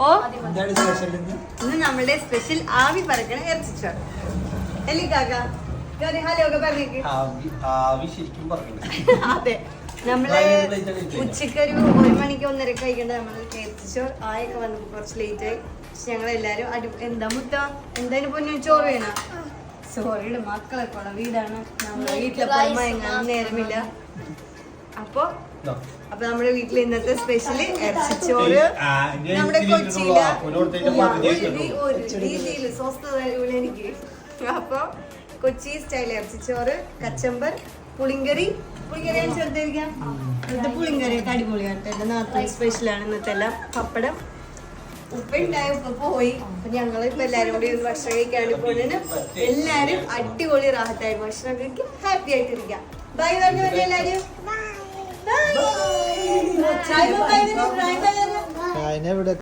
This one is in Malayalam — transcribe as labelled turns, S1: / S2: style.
S1: ഓ.
S2: ഇന്ന്?
S1: നമ്മളുടെ സ്പെഷ്യൽ ആവി പറക്കണ ഇറച്ചിച്ചോറ് അല്ലേ കാക്ക? അതെ.
S2: നമ്മൾ.
S1: ഉച്ചയ്ക്ക് ഒരു ഒരു മണിക്ക് ഒന്നര കഴിക്കേണ്ട നമ്മൾ ഇറച്ചിച്ചോറ് ആയൊക്കെ വന്നു കുറച്ച് ലേറ്റ് ആയി. പക്ഷെ ഞങ്ങൾ എല്ലാരും അടി എന്താ മുത്ത? എന്തായാലും പൊന്നു ചോറ് വേണം? സോറിയുടെ മക്കളൊക്കെ ഉള്ള വീടാണ്. നമ്മളെ വീട്ടിലെ മയങ്ങാൻ നേരമില്ല. അപ്പൊ. അപ്പൊ നമ്മുടെ വീട്ടിൽ ഇന്നത്തെ സ്പെഷ്യൽ ഇറച്ചിച്ചോറ് നമ്മുടെ കൊച്ചിയിലെ
S2: ഒരു.
S1: രീതിയിൽ സ്വസ്ഥത എനിക്ക്. അപ്പൊ കൊച്ചി സ്റ്റൈൽ ഇറച്ചിച്ചോറ് കച്ചമ്പർ പുളിങ്കറി. പുളിങ്കറി ചെറുതായിരിക്കാം ഇന്നത്തെ പുളിങ്കറി ഒക്കെ അടിപൊളിയാണ് എന്റെ നാട്ടിൽ സ്പെഷ്യലാണ് ഇന്നത്തെ എല്ലാം. പപ്പടം ഉപ്പുണ്ടായ ഉപ്പ പോയി. അപ്പൊ ഞങ്ങൾ ഇപ്പൊ എല്ലാരും കൂടി ഭക്ഷണം കഴിക്കാണ് പോകുന്നതിന് എല്ലാരും അടിപൊളി റാഹത്തായി ഭക്ഷണം കഴിക്കും. ഹാപ്പി ആയിട്ടിരിക്കാം. ബൈ പറഞ്ഞു പറഞ്ഞു എല്ലാരും ബൈ ചായ ബൈ ബൈ ബൈ
S2: അതിനെ ഇവിടെ